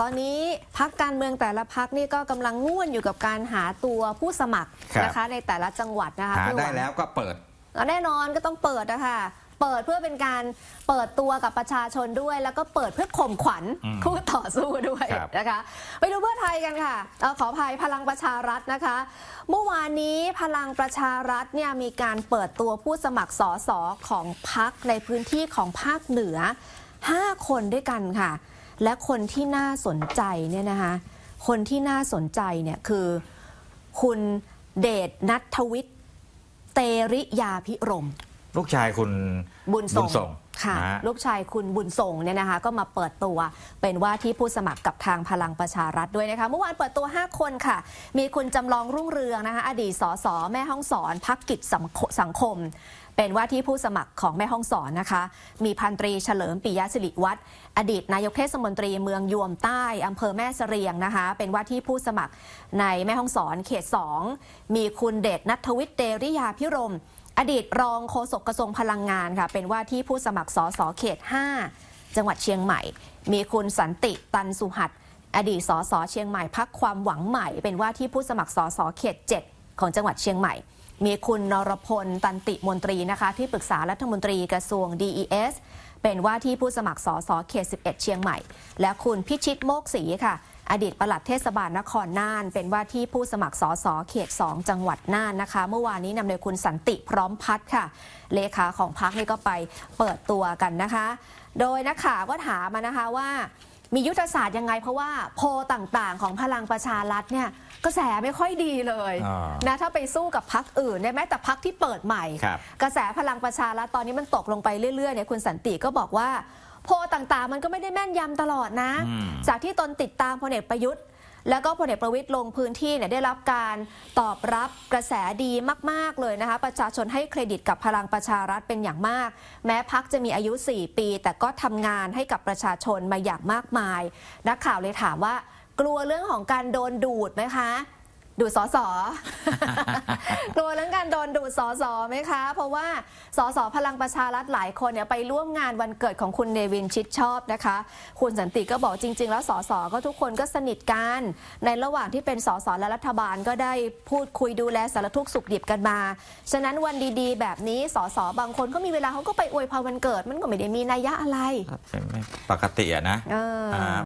ตอนนี้พักการเมืองแต่ละพักนี่ก็กำลังง่วนอยู่กับการหาตัวผู้สมัครครับนะคะ ในแต่ละจังหวัดนะคะหาเพื่อได้วังแล้วก็เปิดแล้วแน่นอนก็ต้องเปิดนะคะเปิดเพื่อเป็นการเปิดตัวกับประชาชนด้วย แล้วก็เปิดเพื่อข่มขวัญอืมคู่ต่อสู้ด้วยครับนะคะ ไปดูเพื่อไทยกันค่ะเอ่อขออภัยพลังประชารัฐนะคะ เมื่อวานนี้พลังประชารัฐเนี่ยมีการเปิดตัวผู้สมัครสสของพักในพื้นที่ของภาคเหนือ 5 คนด้วยกันค่ะ และคนที่น่าสนใจเนี่ยนะคะคนที่น่าสนใจเนี่ยคือคุณเดชนัทวิทย์เตริยาพิรม ลูกชายคุณบุญส่งส่งค่ะ นะฮะ ลูกชายคุณบุญส่งเนี่ยนะคะ ก็มาเปิดตัวเป็นว่าที่ผู้สมัครกับทางพลังประชารัฐด้วยนะคะ เมื่อวานเปิดตัว 5 คนค่ะ มีคุณจำลองรุ่งเรืองนะคะ อดีตสสแม่ห้องสอนพักกิจสังคสังคม เป็นว่าที่ผู้สมัครของแม่ห้องสอนนะคะ มีพันตรีเฉลิมปิยะสิริวัฒน์อดีตนายกเทศมนตรีเมืองยวมใต้อำเภอแม่เสรียงนะคะ เป็นว่าที่ผู้สมัครในแม่ห้องสอนเขต 2 มีคุณเดชนัทวิทย์เตริยาพิรม อดีตรองโฆษกกระทรวงพลังงานค่ะ เป็นว่าที่ผู้สมัครสสเขต 5 จังหวัดเชียงใหม่ มีคุณสันติตันสุหัดอดีตสสเชียงใหม่พักความหวังใหม่ เป็นว่าที่ผู้สมัครสสเขต 7 ของจังหวัดเชียงใหม่ มีคุณนรพลตันติมนตรีนะคะ ที่ปรึกษารัฐมนตรีกระทรวง DES เป็นว่าที่ผู้สมัครสสเขต 11 เชียงใหม่ และคุณพิชิตโมกศรีค่ะ อดีตปลัดเทศบาลนครน่าน เป็นว่าที่ผู้สมัครสสเขต 2 จังหวัดน่านนะคะ เมื่อวานนี้นำโดยคุณสันติพร้อมพัฒน์ค่ะ เลขาของพักนี่ก็ไปเปิดตัวกันนะคะ โดยนักข่าวก็ถามมานะคะว่ามียุทธศาสตร์ยังไงเพราะว่าโพลต่างๆ ของพลังประชารัฐเนี่ยกระแสไม่ค่อยดีเลยอ่านะถ้าไปสู้กับพักอื่นเนี่ยแม้แต่พักที่เปิดใหม่ครับกระแสพลังประชารัฐตอนนี้มันตกลงไปเรื่อยๆเนี่ยคุณสันติก็บอกว่า โพลต่างๆ มันก็ไม่ได้แม่นยำตลอดนะอืมจากที่ตนติดตามพลเอกประยุทธ์ แล้วก็พลเอกประวิตยลงพื้นที่เนี่ยได้รับการตอบรับกระแสดีมากๆเลยนะคะ ประชาชนให้เครดิตกับพลังประชารัฐเป็นอย่างมาก แม้พักจะมีอายุ 4 ปี แต่ก็ทำงานให้กับประชาชนมาอย่างมากมาย นักข่าวเลยถามว่ากลัวเรื่องของการโดนดูดไหมคะ ดูดสอสอกลัวเรื่องการโดนดูดสอสอไหมคะ เพราะว่าสอสอพลังประชารัฐหลายคนเนี่ยไปร่วมงานวันเกิดของคุณเนวินชิดชอบนะคะ คุณสันติก็บอกจริง ๆ แล้วสอสอก็ทุกคนก็สนิทกัน ในระหว่างที่เป็นสอสอและรัฐบาลก็ได้พูดคุยดูแลสารทุกข์สุขดิบกันมา ฉะนั้นวันดีๆ แบบนี้สอสอบางคนก็มีเวลาเขาก็ไปอวยพรวันเกิดมันก็ไม่ได้มีนัยยะอะไรเป็นไม่ปกติอะนะเออา